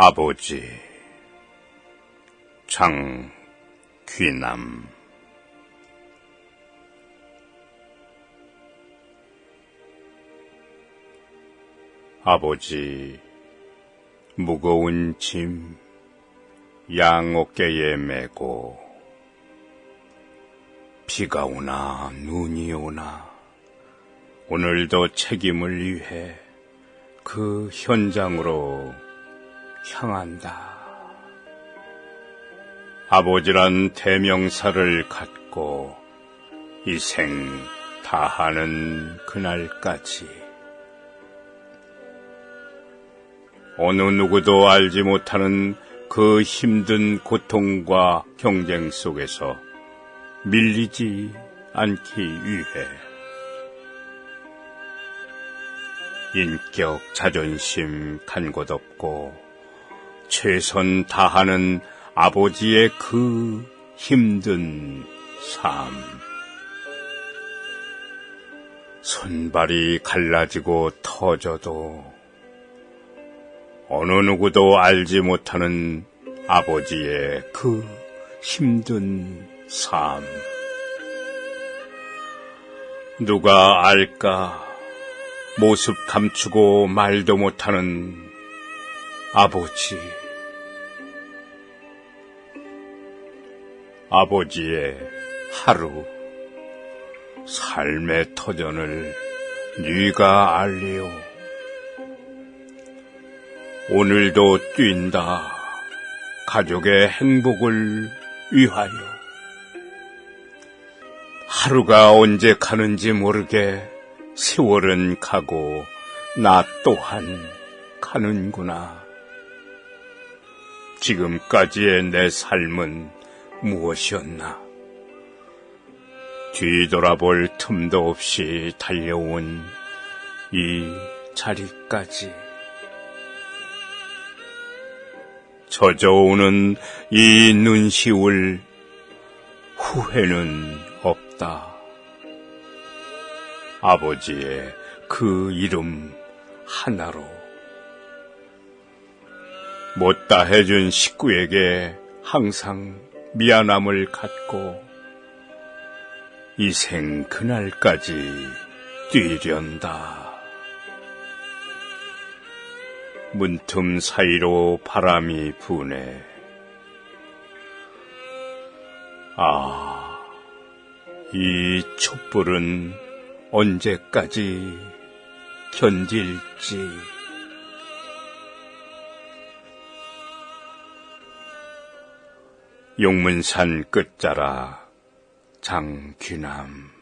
아버지 장귀남. 아버지 무거운 짐 양어깨에 메고 비가 오나 눈이 오나 오늘도 책임을 위해 그 현장으로 향한다. 아버지란 대명사를 갖고 이생 다하는 그날까지 어느 누구도 알지 못하는 그 힘든 고통과 경쟁 속에서 밀리지 않기 위해 인격, 자존심 간곳 없고 최선 다하는 아버지의 그 힘든 삶. 손발이 갈라지고 터져도 어느 누구도 알지 못하는 아버지의 그 힘든 삶. 누가 알까? 모습 감추고 말도 못하는 아버지. 아버지의 하루, 삶의 터전을 네가 알리오. 오늘도 뛴다. 가족의 행복을 위하여. 하루가 언제 가는지 모르게 세월은 가고 나 또한 가는구나. 지금까지의 내 삶은 무엇이었나? 뒤돌아볼 틈도 없이 달려온 이 자리까지. 젖어오는 이 눈시울 후회는 없다. 아버지의 그 이름 하나로 못다 해준 식구에게 항상 미안함을 갖고 이생 그날까지 뛰련다. 문틈 사이로 바람이 부네. 아, 이 촛불은 언제까지 견딜지. 용문산 끝자락 장귀남